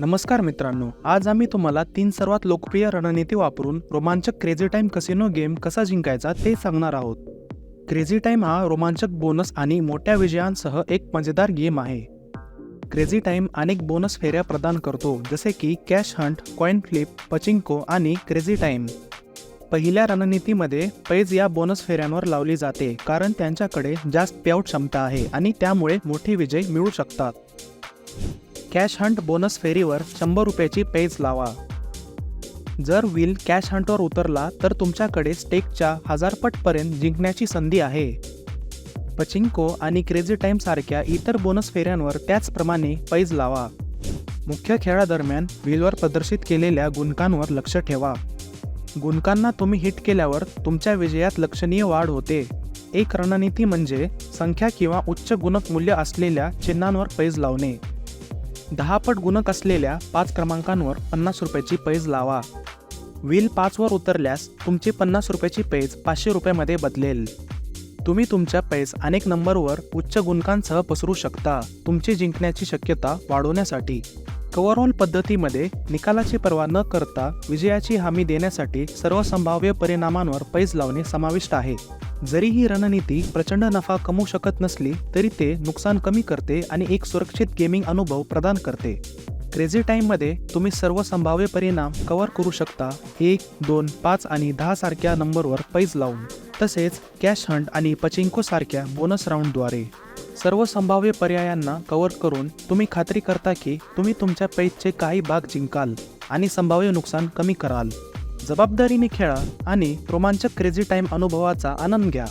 नमस्कार मित्रांनो आज आम्ही तुम्हाला तीन सर्वात लोकप्रिय रणनीती वापरून रोमांचक क्रेझी टाईम कसिनो गेम कसा जिंकायचा ते सांगणार आहोत. क्रेझी टाईम हा रोमांचक बोनस आणि मोठ्या विजयांसह एक मजेदार गेम आहे. क्रेझी टाईम अनेक बोनस फेऱ्या प्रदान करतो जसे की cash hunt coin flip pachinko आणि क्रेझी टाईम पहिल्या रणनीतीमध्ये पैज या बोनस फेऱ्यांवर लावली जाते कारण त्यांच्याकडे जास्त पेआउट क्षमता आहे आणि त्यामुळे मोठे विजय मिळू शकतात. कॅश हंट बोनस फेरीवर शंभर रुपयाची पेज लावा. जर व्हील कॅश हंटवर उतरला तर तुमच्याकडे स्टेकच्या हजारपटपर्यंत जिंकण्याची संधी आहे. पचिंको आणि क्रेझी टाईम सारख्या इतर बोनस फेऱ्यांवर त्याचप्रमाणे पैज लावा. मुख्य खेळादरम्यान व्हीलवर प्रदर्शित केलेल्या गुणकांवर लक्ष ठेवा. गुणकांना तुम्ही हिट केल्यावर तुमच्या विजयात लक्षणीय वाढ होते. एक रणनीती म्हणजे संख्या किंवा उच्च गुणक मूल्य असलेल्या चिन्हांवर पैज लावणे. दहा पट गुणक असलेल्या पाच क्रमांकांवर पन्नास रुपयाची पैज लावा. व्हील पाचवर उतरल्यास तुमची पन्नास रुपयाची पैज पाचशे रुपयामध्ये बदलेल. तुम्ही तुमच्या पैज अनेक नंबरवर उच्च गुणकांसह पसरू शकता. तुमची जिंकण्याची शक्यता वाढवण्यासाठी. कव्हरऑल पद्धतीमध्ये निकालाची पर्वा न करता विजयाची हमी देण्यासाठी सर्व संभाव्य परिणामांवर पैज लावणे समाविष्ट आहे. जरी ही रणनीती प्रचंड नफा कमवू शकत नसली तरी ते नुकसान कमी करते आणि एक सुरक्षित गेमिंग अनुभव प्रदान करते. क्रेझी टाईममध्ये तुम्ही सर्व संभाव्य परिणाम कव्हर करू शकता. एक दोन पाच आणि दहा सारख्या नंबरवर पैज लावून तसेच कॅश हंट आणि पचिंको सारख्या बोनस राऊंडद्वारे. सर्व संभाव्य पर्यायांना कव्हर करून तुम्ही खात्री करता की तुम्ही तुमच्या पैजचे काही भाग जिंकाल आणि संभाव्य नुकसान कमी कराल. जबाबदारीने खेळा आणि रोमांचक क्रेझी टाईम अनुभवाचा आनंद घ्या.